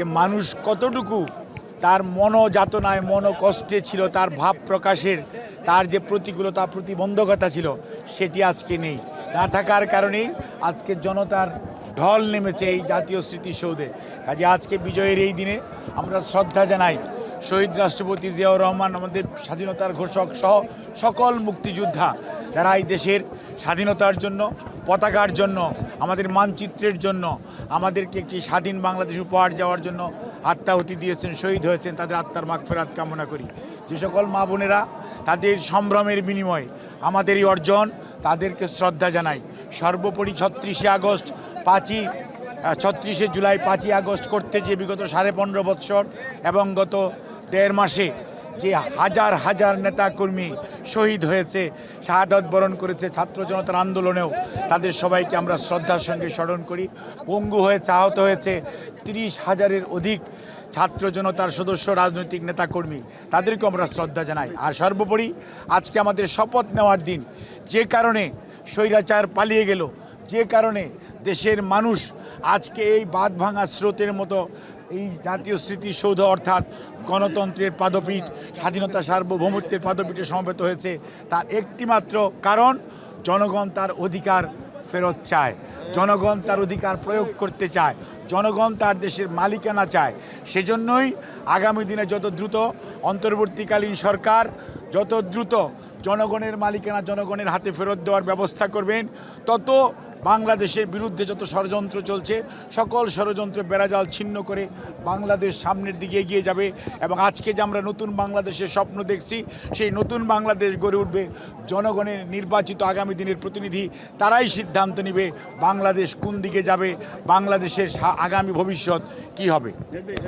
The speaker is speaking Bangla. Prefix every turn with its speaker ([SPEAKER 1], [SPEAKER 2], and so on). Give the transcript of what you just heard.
[SPEAKER 1] যে মানুষ কতটুকু তার মনোযাতনায়, মনোকষ্টে ছিল, তার ভাব প্রকাশের, তার যে প্রতিকূলতা, প্রতিবন্ধকতা ছিল, সেটি আজকে নেই। না থাকার কারণেই আজকে জনতার ঢল নেমেছে এই জাতীয় স্মৃতিসৌধে। কাজে আজকে বিজয়ের এই দিনে আমরা শ্রদ্ধা জানাই শহীদ রাষ্ট্রপতি জিয়াউর রহমান, আমাদের স্বাধীনতার ঘোষক সহ সকল মুক্তিযোদ্ধা যারা এই দেশের স্বাধীনতার জন্য পতাকার জন্য, আমাদের মানচিত্রের জন্য, আমাদেরকে একটি স্বাধীন বাংলাদেশ উপহার যাওয়ার জন্য আত্মাহুতি দিয়েছেন, শহীদ হয়েছেন, তাদের আত্মার মাগফেরাত কামনা করি। যে সকল মা বোনেরা, তাদের সম্ভ্রমের বিনিময়ে আমাদের এই অর্জন, তাদেরকে শ্রদ্ধা জানাই। সর্বোপরি ছত্রিশে আগস্ট, পাঁচই ছত্রিশে জুলাই, পাঁচই আগস্ট করতে যে বিগত সাড়ে পনেরো বৎসর এবং গত দেড় মাসে যে হাজার হাজার নেতাকর্মী শহীদ হয়েছে, শাহাদত বরণ করেছে ছাত্র জনতার আন্দোলনেও। তাদের সবাইকে আমরা শ্রদ্ধার সঙ্গে স্মরণ করি। পঙ্গু হয়েছে, আহত হয়েছে তিরিশ হাজারের অধিক ছাত্র জনতার সদস্য রাজনৈতিক নেতাকর্মী। তাদেরকে আমরা শ্রদ্ধা জানাই। আর সর্বোপরি আজকে আমাদের শপথ নেওয়ার দিন। যে কারণে স্বৈরাচার পালিয়ে গেল, যে কারণে দেশের মানুষ আজকে এই বাঁধ ভাঙা স্রোতের মতো এই জাতীয় স্মৃতিসৌধ অর্থাৎ গণতন্ত্রের পাদপীঠ, স্বাধীনতা সার্বভৌমত্বের পাদপীঠে সমবেত হয়েছে তার একটিমাত্র কারণ, জনগণ তার অধিকার ফেরত চায়। জনগণ তার অধিকার প্রয়োগ করতে চায়। জনগণ তার দেশের মালিকানা চায়। সেজন্যই আগামী দিনে যত দ্রুত অন্তর্বর্তীকালীন সরকার, যত দ্রুত জনগণের মালিকানা জনগণের হাতে ফেরত দেওয়ার ব্যবস্থা করবেন, তত বাংলাদেশের বিরুদ্ধে যত ষড়যন্ত্র চলছে, সকল ষড়যন্ত্র বেড়াজাল ছিন্ন করে বাংলাদেশ সামনের দিকে এগিয়ে যাবে এবং আজকে যে আমরা নতুন বাংলাদেশের স্বপ্ন দেখছি, সেই নতুন বাংলাদেশ গড়ে উঠবে জনগণের নির্বাচিত আগামী দিনের প্রতিনিধি। তারাই সিদ্ধান্ত নেবে বাংলাদেশ কোন দিকে যাবে, বাংলাদেশের আগামী ভবিষ্যৎ কি হবে।